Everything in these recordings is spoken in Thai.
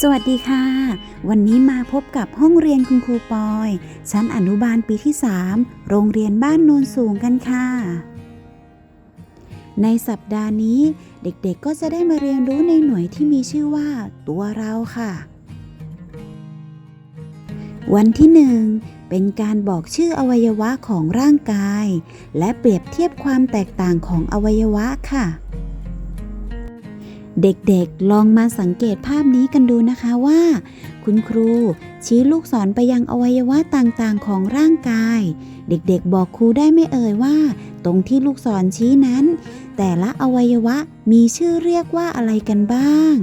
สวัสดีค่ะ วันนี้มาพบกับห้องเรียนคุณครูปอย ชั้นอนุบาลปีที่ 3 โรงเรียนบ้านโนนสูงกันค่ะ ในสัปดาห์นี้เด็กๆก็จะได้มาเรียนรู้ในหน่วยที่มีชื่อว่า ตัวเราค่ะ วันที่หนึ่งเป็นการบอกชื่ออวัยวะของร่างกาย และเปรียบเทียบความแตกต่างของอวัยวะค่ะ เด็กๆ ลองมาสังเกตภาพนี้กันดูนะคะว่า คุณครูชี้ลูกศรไปยังอวัยวะต่างๆ ของร่างกาย เด็กๆ บอกครูได้ไม่เอ่ยว่า ตรงที่ลูกศรชี้นั้น แต่ละอวัยวะมีชื่อเรียกว่าอะไรกันบ้าง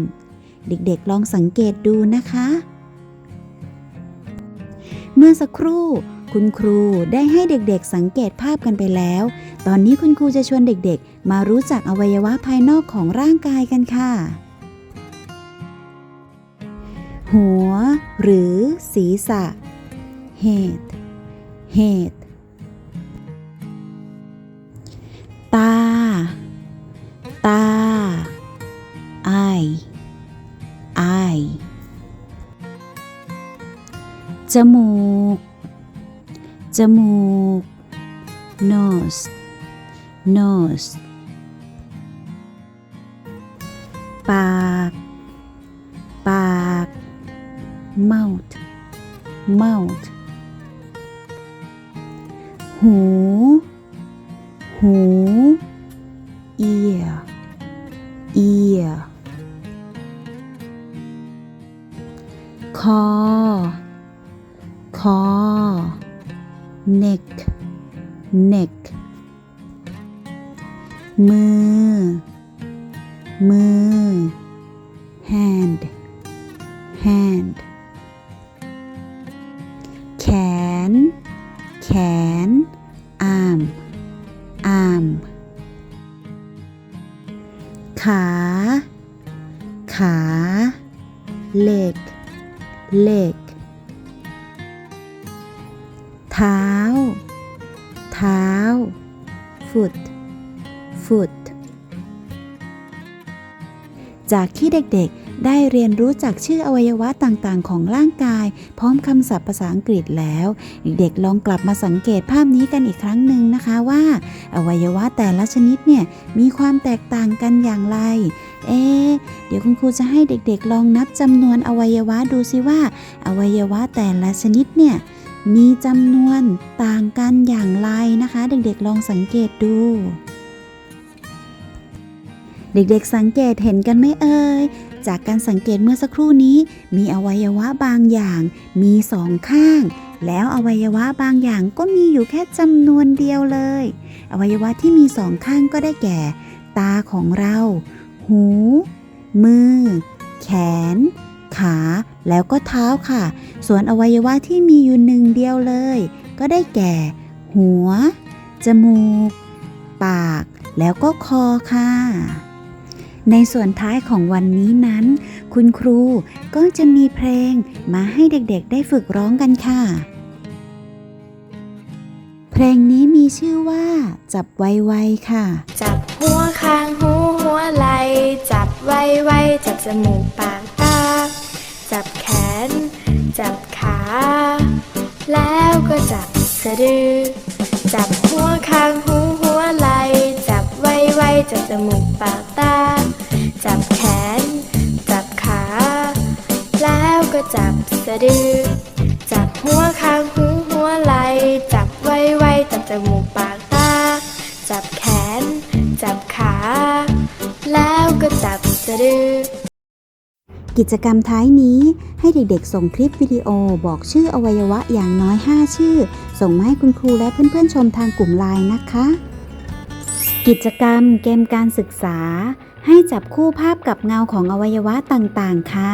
เด็กๆ ลองสังเกตดูนะคะ เมื่อสักครู่ คุณครูได้ให้เด็กๆสังเกตภาพกันไปแล้ว ตอนนี้คุณครูจะชวนเด็กๆ มารู้จักอวัยวะภายนอกของร่างกายกันค่ะ หัว หรือศีรษะ head head ตา ตา eye eye จมูก จมูก nose nose ปาก ปาก mouth mouth หู หู ear ear คอ คอ neck neck มือ มือ hand hand แขน แขน arm arm ขา ขา leg leg เท้า เท้า foot foot จากที่เด็กๆ ได้เรียนรู้จากชื่ออวัยวะต่างๆ ของร่างกาย พร้อมคำศัพท์ภาษาอังกฤษแล้ว เด็กๆ ลองกลับมาสังเกตภาพนี้กันอีกครั้งหนึ่งนะคะว่า อวัยวะแต่ละชนิดเนี่ยมีความแตกต่างกันอย่างไร เอ๊เดี๋ยวคุณครูจะให้เด็กๆ ลองนับจำนวนอวัยวะดูซิว่า อวัยวะแต่ละชนิดเนี่ย มีจำนวนต่างกันอย่างไรนะคะ เด็กๆลองสังเกตดู เด็กๆสังเกตเห็นกันไหมเอ่ยจากการสังเกตเมื่อสักครู่นี้ มีอวัยวะบางอย่าง มีสองข้าง แล้วอวัยวะบางอย่างก็มีอยู่แค่จำนวนเดียวเลย อวัยวะที่มีสองข้างก็ได้แก่ ตาของเรา หู มือ แขน ขา แล้วก็เท้าค่ะ ส่วนอวัยวะที่มีอยู่หนึ่งเดียวเลย ก็ได้แก่ หัว จมูก ปาก แล้วก็คอค่ะ ในส่วนท้ายของวันนี้นั้น คุณครูก็จะมีเพลงมาให้เด็กๆได้ฝึกร้องกันค่ะ เพลงนี้มีชื่อว่า จับไวๆค่ะ จับหัวคางหูหัวไหล จับไว้ไวจับจมูกปากะดือ จับหัวคางหูหัวไหล จับไว้ไว้จับจมูกปากตา จับแขน จับขา แล้วก็จับสะดือ จับหัวคางหูหัวไหล จับไว้ไว้จับจมูกปากตา จับแขน จับขา แล้วก็จับสะดือ กิจกรรมท้ายนี้ให้เด็กๆ ส่งคลิปวิดีโอบอกชื่ออวัยวะอย่างน้อย 5 ชื่อ ส่งมาให้คุณครูและเพื่อนๆชมทางกลุ่มไลน์นะคะ กิจกรรมเกมการศึกษา ให้จับคู่ภาพกับเงาของอวัยวะต่างๆ ค่ะ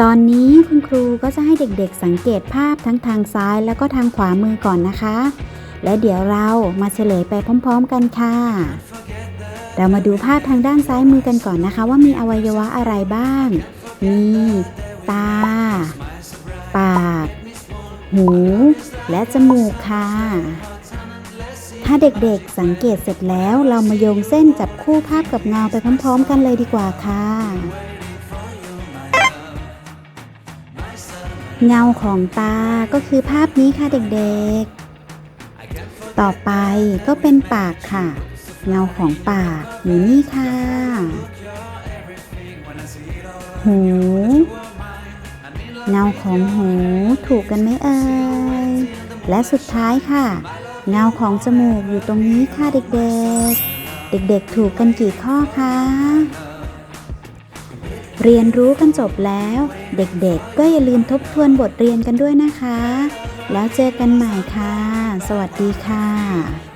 ตอนนี้คุณครูก็จะให้เด็กๆ สังเกตภาพทั้งทางซ้ายแล้วก็ทางขวามือก่อนนะคะ และเดี๋ยวเรามาเฉลยไปพร้อม ๆ กันค่ะ เรามาดูภาพทางด้านซ้ายมือกันก่อนนะคะ ว่ามีอวัยวะอะไรบ้าง มีตา ปาก หู และจมูกค่ะ ถ้าเด็กๆสังเกตเสร็จแล้วเรามาโยงเส้นจับคู่ภาพกับเงาไปพร้อมๆ กันเลยดีกว่าค่ะเงาของตา ก็คือภาพนี้ค่ะเด็กๆ ต่อไปก็เป็นปากค่ะ เงาของปากอยู่นี่ค่ะ หู เงาของหูถูกกันไหมเอ่ย และสุดท้ายค่ะ เงาของจมูกอยู่ตรงนี้ค่ะเด็กๆ เด็กๆถูกกันกี่ข้อคะเรียนรู้กันจบแล้ว เด็กๆ ก็อย่าลืมทบทวนบทเรียนกันด้วยนะคะ แล้วเจอกันใหม่ค่ะ สวัสดีค่ะ